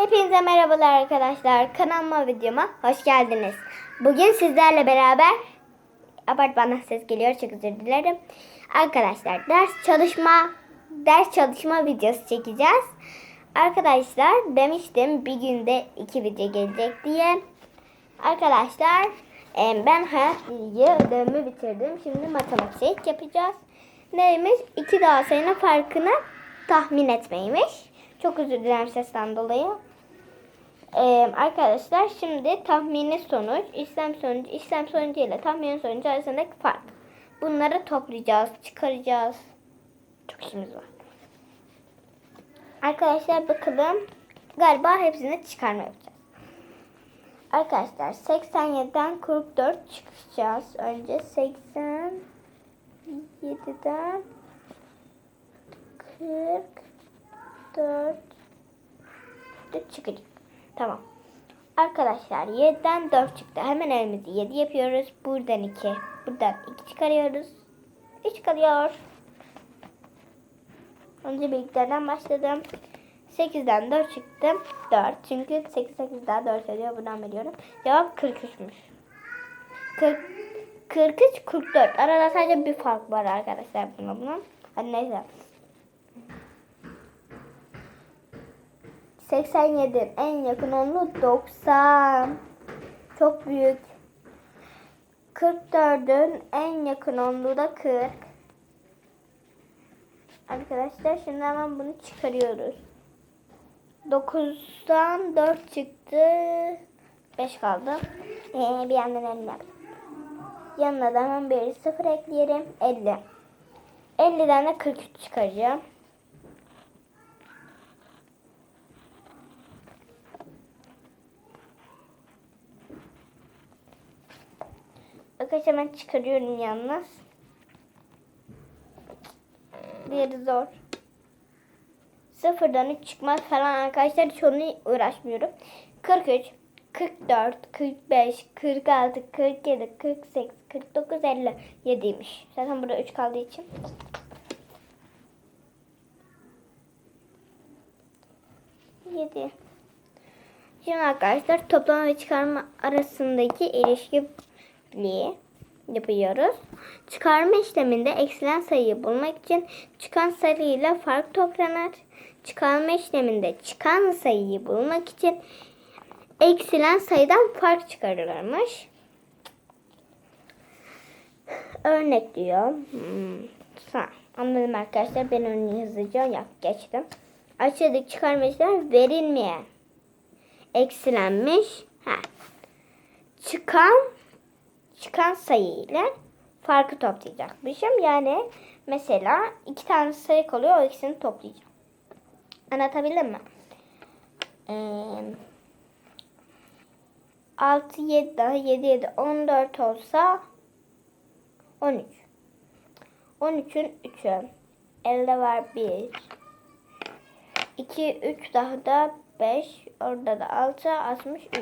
Hepinize merhabalar arkadaşlar. Kanalıma videoma hoş geldiniz. Bugün sizlerle beraber apartmandan ses geliyor çok özür dilerim. Arkadaşlar ders çalışma ders çalışma videosu çekeceğiz. Arkadaşlar demiştim bir günde iki video gelecek diye. Arkadaşlar ben hayat bilgi ödevimi bitirdim. Şimdi matematik yapacağız. Neymiş? İki daha sayının farkını tahmin etmeymiş. Çok özür dilerim sesten dolayı. Ee, arkadaşlar şimdi tahmini sonuç, işlem sonucu, işlem sonucu ile tahminin sonucu arasındaki fark. Bunları toplayacağız, çıkaracağız. Çok işimiz var. Arkadaşlar bakalım. Galiba hepsini çıkarma yapacağız. Arkadaşlar 87'den 44 çıkacağız. Önce 87'den 44 çıkacak. Tamam. Arkadaşlar 7'den 4 çıktı. Hemen elimizi 7 yapıyoruz. Buradan 2. Buradan 2 çıkarıyoruz. 3 kalıyor. Önce büyüklerden başladım. 8'den 4 çıktı. 4. Çünkü 8 8 daha 4 ediyor. Buradan veriyorum. Cevap 43'müş. 40, 43 44. Arada sadece bir fark var arkadaşlar buna bunun. Hadi neyse. 87 en yakın onlu 90. Çok büyük. 44'ün en yakın onlu da 40. Arkadaşlar şimdi hemen bunu çıkarıyoruz. 9'dan 4 çıktı. 5 kaldı. Ee, bir yandan 50. Yanına da hemen bir 0 ekleyelim. 50. 50'den de 43 çıkaracağım. Arkadaşlar ben çıkarıyorum yalnız. Diğeri zor. Sıfırdan 3 çıkmaz falan arkadaşlar hiç onunla uğraşmıyorum. 43, 44, 45, 46, 47, 48, 49, 50. 7'ymiş. Zaten burada 3 kaldığı için. Yedi. Şimdi arkadaşlar toplama ve çıkarma arasındaki ilişki yapıyoruz. Çıkarma işleminde eksilen sayıyı bulmak için çıkan sayıyla fark toplanır. Çıkarma işleminde çıkan sayıyı bulmak için eksilen sayıdan fark çıkarılırmış. Örnek diyor. Hmm. Anladım arkadaşlar. Ben onu hızlıca yap geçtim. Aşağıdaki çıkarma işlemi verilmeyen eksilenmiş. Ha. Çıkan çıkan sayı ile farkı toplayacakmışım. Yani mesela iki tane sayı kalıyor. O ikisini toplayacağım. Anlatabildim mi? Ee, 6, 7 daha 7, 7, 14 olsa 13. 13'ün 3'ü. Elde var 1. 2, 3 daha da 5. Orada da 6, 63.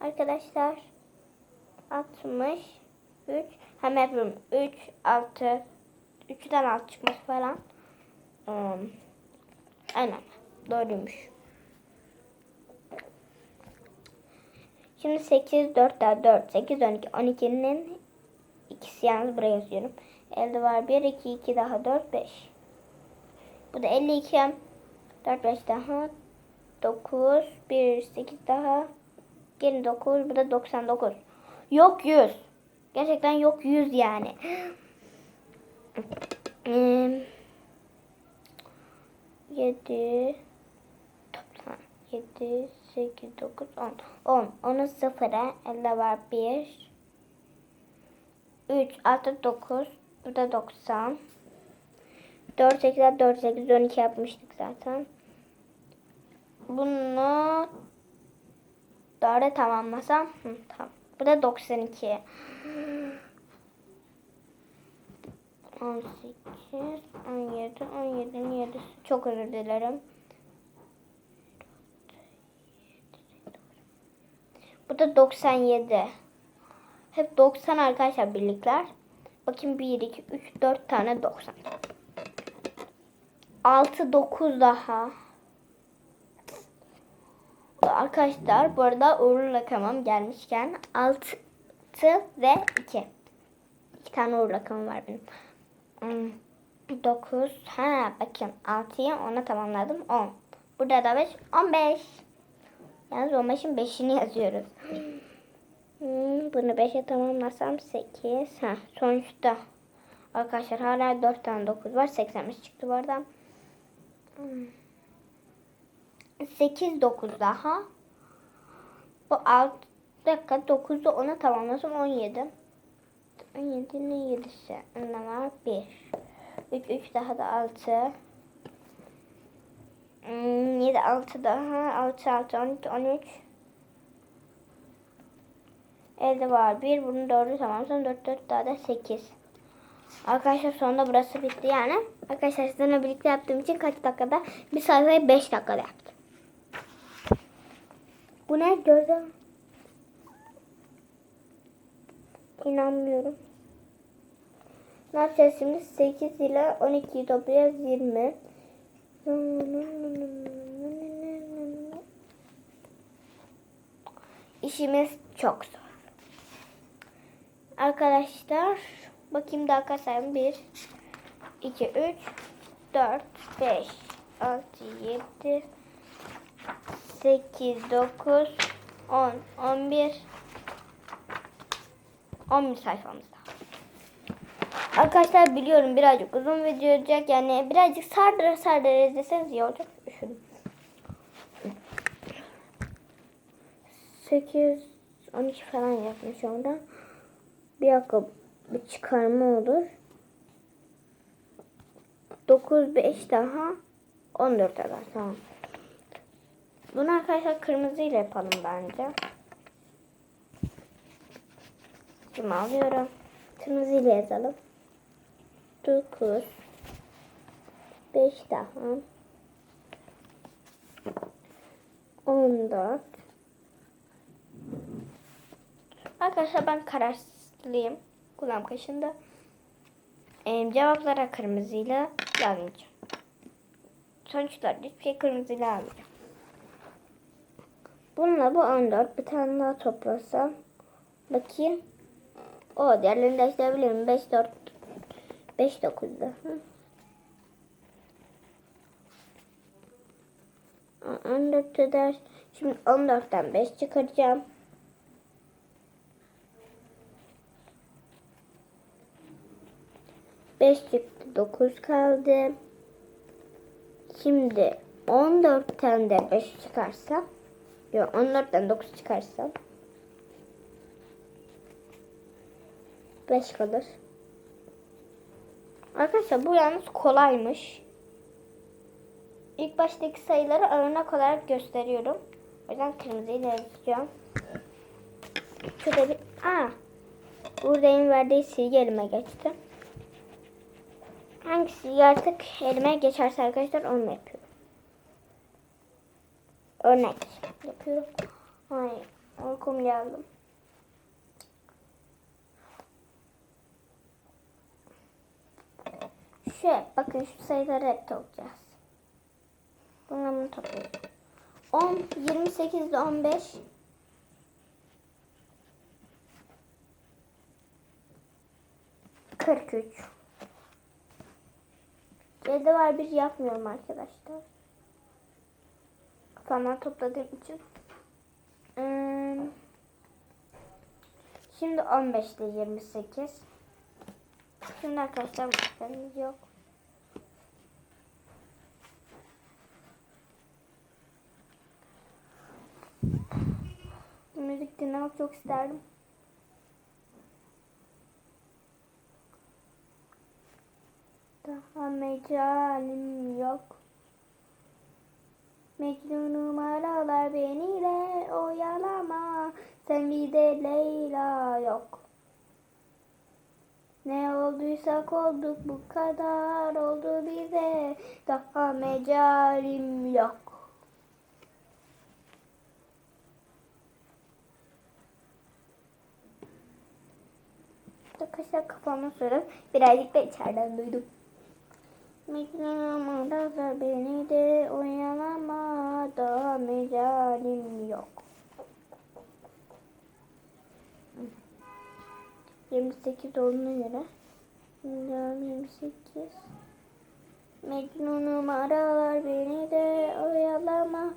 Arkadaşlar 63 hem yapıyorum 3 6 3'den 6 çıkması falan. Um, aynen doğruymuş. Şimdi 8 4 daha 4 8 12 12'nin ikisi yalnız buraya yazıyorum. Elde var 1 2 2 daha 4 5 bu da 52 4 5 daha 9 1 8 daha Gene 9 bu da 99 Yok 100. Gerçekten yok 100 yani. 7 toplam 7 8 9 10 10 10'un sıfıra elde var 1 3 6 9 bu da 90 4 8 4 8 12 yapmıştık zaten. Bunu 4'e tamamlasam hı, tamam. Bu da 92. 18, 17, 17'nin 7'si. Çok özür dilerim. Bu da 97. Hep 90 arkadaşlar birlikler. Bakayım 1, 2, 3, 4 tane 90. 6, 9 daha. Arkadaşlar bu arada uğurlu rakamım gelmişken 6 ve 2. 2 tane uğurlu rakamım var benim. Hmm, 9. Ha bakın 6'yı 10'a tamamladım. 10. Burada da 5. 15. Yalnız 15'in 5'ini yazıyoruz. Hmm, bunu 5'e tamamlasam 8. Ha, sonuçta arkadaşlar hala 4 tane 9 var. 85 çıktı bu arada. Hmm. 8 9 daha. Bu 6 dakika 9'da 10'a tamamlasam 17. 17'nin 7'si. Ne var? 1. 3 3 daha da 6. Hmm, 7 6 daha. 6 6 12 13. Elde var 1. Bunun 4'ü tamamlasam 4 4 daha da 8. Arkadaşlar sonunda burası bitti yani. Arkadaşlar sizinle birlikte yaptığım için kaç dakikada? Bir sayfayı 5 dakikada yaptım. Bu ne gördüm? İnanmıyorum. Ne yapacağız şimdi? 8 ile 12'yi toplayacağız 20. İşimiz çok zor. Arkadaşlar bakayım daha kaç sayım? 1 2 3 4 5 6 7 8 9 10 11 11 sayfamızda. Arkadaşlar biliyorum birazcık uzun video olacak. Yani birazcık sardıra sardıra izleseniz iyi olacak. Şunu. 8 12 falan yapmış orada. Bir dakika bir çıkarma olur. 9 5 daha 14 eder tamam. Bunu arkadaşlar kırmızı ile yapalım bence. Şimdi alıyorum. Kırmızı ile yazalım. 9 5 daha 14 Arkadaşlar ben kararsızlıyım. Kulağım kaşında. Ee, cevaplara kırmızıyla yazmayacağım. Sonuçlar hiçbir şey kırmızıyla almayacağım. Bununla bu 14. Bir tane daha toplasam. Bakayım. O diğerlerini değiştirebilirim. 5 4 5 9'da. 14 eder. Şimdi 14'ten 5 çıkaracağım. Beş çıktı. Dokuz kaldı. Şimdi 14'ten de 5 çıkarsam Yok 14'ten 9 çıkarsam 5 kalır. Arkadaşlar bu yalnız kolaymış. İlk baştaki sayıları örnek olarak gösteriyorum. O yüzden kırmızıyla yazacağım. Şurada bir... Aa, buradayım verdiği silgi elime geçti. Hangisi artık elime geçerse arkadaşlar onu yapıyorum. Örnek yapıyorum. Ay uykum geldi. Şu bakın şu sayıları hep toplayacağız. Bunları bunu toplayacağız. 10, 28 ile 15 43 C'de var bir yapmıyorum arkadaşlar. Kafamdan topladığım için. Şimdi 15 ile 28. Şimdi arkadaşlar müşterimiz yok. Müzik dinlemek çok isterdim. Daha mecalim yok. Mecnunum Sen bir de Leyla yok. Ne olduysak olduk bu kadar oldu bize. Daha mecalim yok. Arkadaşlar kafamı sorup birazcık da içeriden duydum. Mecnunum aralar beni de oyalama. Daha mecalim yok. 28 olduğuna göre. 28. Mecnunum aralar beni de oyalama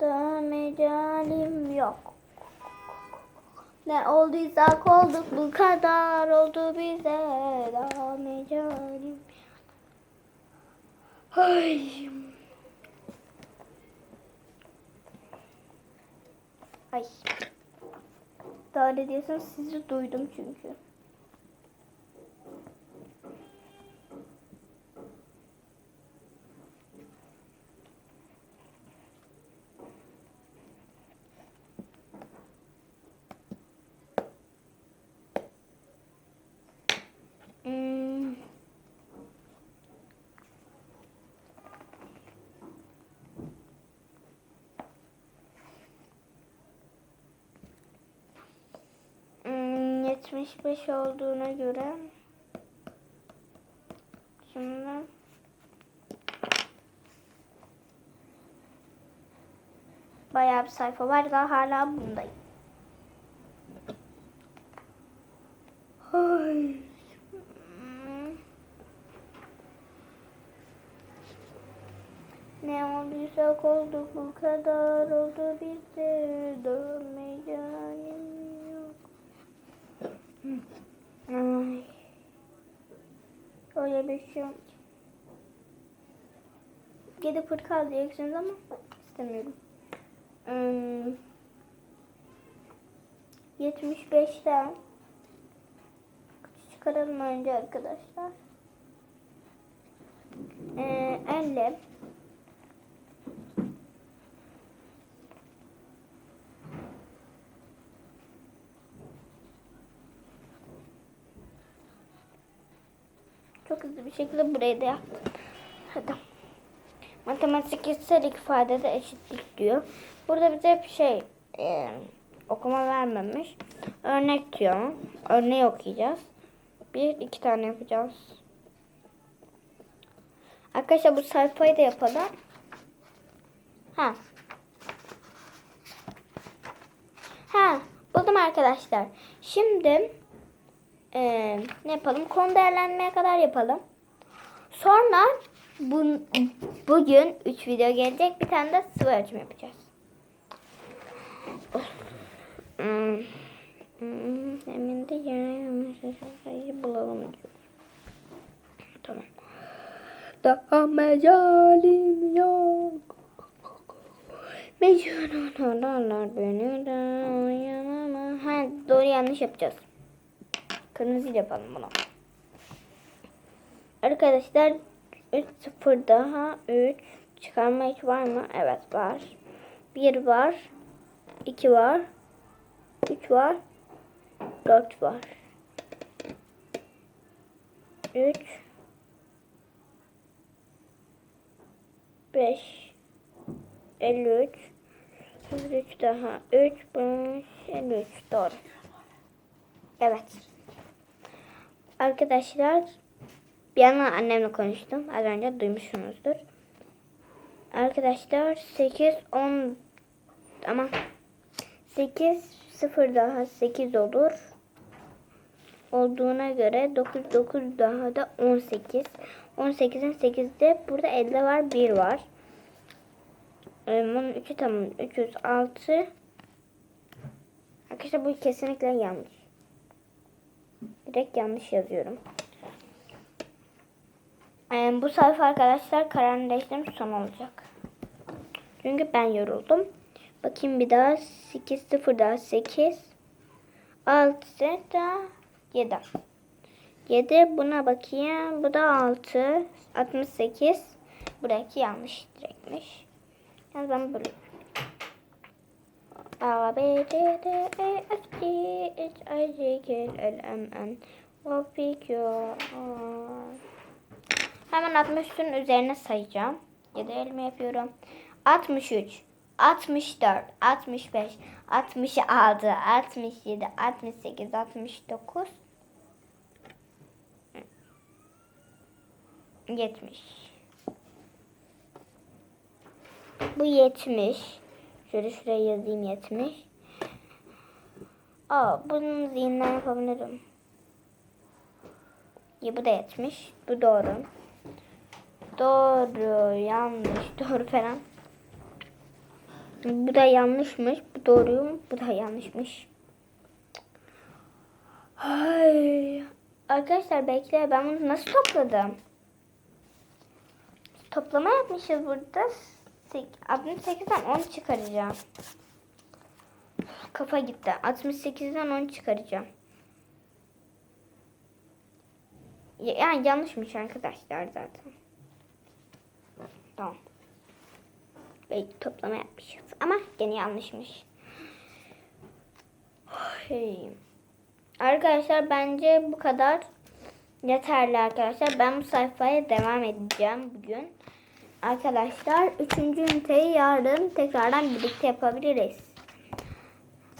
da mecalim yok. Ne olduysak olduk bu kadar oldu bize daha mecalim. Ay. Ay. Daha ne diyorsun sizi duydum çünkü. Hmm. Hmm, 75 olduğuna göre şimdi bayağı bir sayfa var daha hala bundayım. Ay. Ne olduysak olduk bu kadar oldu bize dönmeyeceğim yok. Öyle bir şey yok. Gidip hırkal diyeceksiniz ama istemiyorum. Hmm. 75'ten çıkaralım önce arkadaşlar. Ee, 50 Çok hızlı bir şekilde burayı da yaptım. Hadi. Matematiksel ifadede eşitlik diyor. Burada bize bir şey e, okuma vermemiş. Örnek diyor. Örneği okuyacağız. Bir, iki tane yapacağız. Arkadaşlar bu sayfayı da yapalım. Ha. Ha, buldum arkadaşlar. Şimdi e, ne yapalım? Konu değerlendirmeye kadar yapalım. Sonra bu, bugün 3 video gelecek. Bir tane de sıvı ölçüm yapacağız. Hmm. Hmm, Emin de sayı bulalım diyor. Tamam. Daha mecalim yok. Mecnun olanlar beni de yanıma. Ha, doğru yanlış yapacağız. Kırmızı yapalım bunu. Arkadaşlar 3 0 daha 3 çıkarma hiç var mı? Evet var. 1 var. 2 var. 3 var. 4 var. 3 5 53 3 daha 3 5 53 doğru. Evet. Arkadaşlar bir yana annemle konuştum. Az önce duymuşsunuzdur. Arkadaşlar 8 10 ama 8 0 daha 8 olur. Olduğuna göre 9 9 daha da 18. 18'in 8'de burada 50 var 1 var. Ee, Bunun 3'ü tamam 306. Arkadaşlar bu kesinlikle yanlış. Direkt yanlış yazıyorum. Ee, bu sayfa arkadaşlar kararını son olacak. Çünkü ben yoruldum. Bakayım bir daha. 8 0 daha 8. 6 daha 7. 7 buna bakayım. Bu da 6. 68. Buradaki yanlış direktmiş. Yani ben böyle A, B, C, D, E, F, G, H, I, J, K, L, M, N, O, P, Q, R. Hemen 63'ün üzerine sayacağım. Ya da elime yapıyorum. 63, 64, 65, 66, 67, 68, 69, 70. Bu 70. Şöyle şuraya yazayım 70. Aa, bunun zihinden yapabilirim. Ya bu da 70. Bu doğru. Doğru, yanlış, doğru falan. Bu da yanlışmış. Bu doğru. Bu da yanlışmış. Ay. Arkadaşlar bekle ben bunu nasıl topladım? Toplama yapmışız burada. Sek- 68'den 10 çıkaracağım. Kafa gitti. 68'den 10 çıkaracağım. Ya- Yani yanlışmış arkadaşlar zaten. Tamam. Belki toplama yapmışız ama gene yanlışmış. Hey. Arkadaşlar bence bu kadar yeterli arkadaşlar. Ben bu sayfaya devam edeceğim bugün. Arkadaşlar 3. üniteyi yarın tekrardan birlikte yapabiliriz.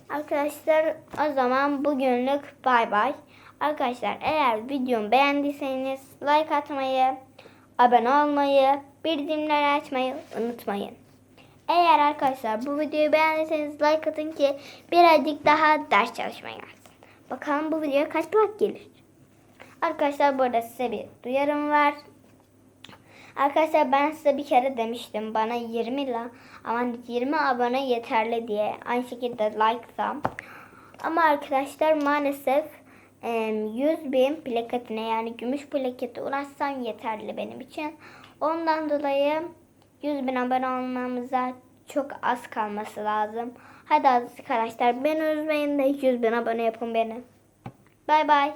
Arkadaşlar o zaman bugünlük bay bay. Arkadaşlar eğer videomu beğendiyseniz like atmayı, abone olmayı, bildirimleri açmayı unutmayın. Eğer arkadaşlar bu videoyu beğendiyseniz like atın ki birazcık daha ders çalışmaya gelsin. Bakalım bu videoya kaç like gelir. Arkadaşlar burada size bir duyarım var. Arkadaşlar ben size bir kere demiştim bana 20 la ama 20 abone yeterli diye. Aynı şekilde like da. Ama arkadaşlar maalesef em, 100 bin plaketine yani gümüş plakete ulaşsam yeterli benim için. Ondan dolayı 100 bin abone olmamıza çok az kalması lazım. Hadi arkadaşlar beni üzmeyin de 100 bin abone yapın beni. Bay bay.